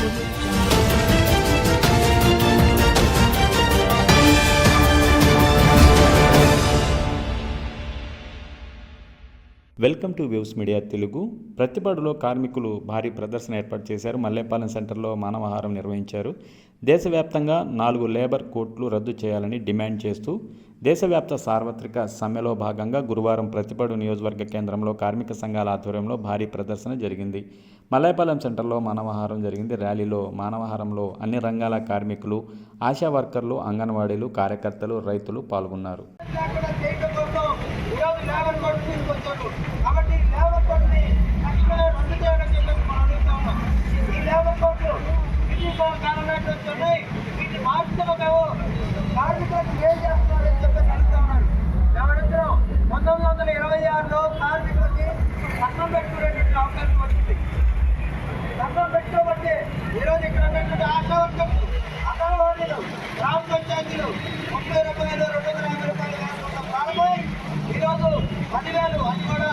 Thank you. Welcome to Views Media Telugu. ప్రతిపాడులో కార్మికులు భారీ ప్రదర్శన ఏర్పాటు చేశారు. మల్లేపాలెం సెంటర్లో మానవహారం నిర్వహించారు. దేశవ్యాప్తంగా నాలుగు లేబర్ కోట్లు రద్దు చేయాలని డిమాండ్ చేస్తూ దేశవ్యాప్త సార్వత్రిక సమ్మెలో భాగంగా గురువారం ప్రతిపాడు నియోజకవర్గ కేంద్రంలో కార్మిక సంఘాల ఆధ్వర్యంలో భారీ ప్రదర్శన జరిగింది. మల్లేపాలెం సెంటర్లో మానవహారం జరిగింది. ర్యాలీలో మానవహారంలో అన్ని రంగాల కార్మికులు ఆశా వర్కర్లు అంగన్వాడీలు కార్యకర్తలు రైతులు పాల్గొన్నారు. లేబర్ కోడ్ తీసుకొచ్చారు కాబట్టి లేబర్ కోడ్ని తక్షణమే రద్దు చేయాలని చెప్పేసి మనం అడుగుతా ఉన్నాం. ఈ లేబర్ కోడ్లు బ్రిటిష్ వాళ్ళ వచ్చున్నాయి వీటిని మార్చడం మేము కార్మికులకు ఏం చేస్తున్నారని చెప్పేసి అడుగుతా ఉన్నారు పంతొమ్మిది వందల ఇరవై ఆరులో కార్మికులకి కట్నం పెట్టుకునేటువంటి అధికారులు అది కూడా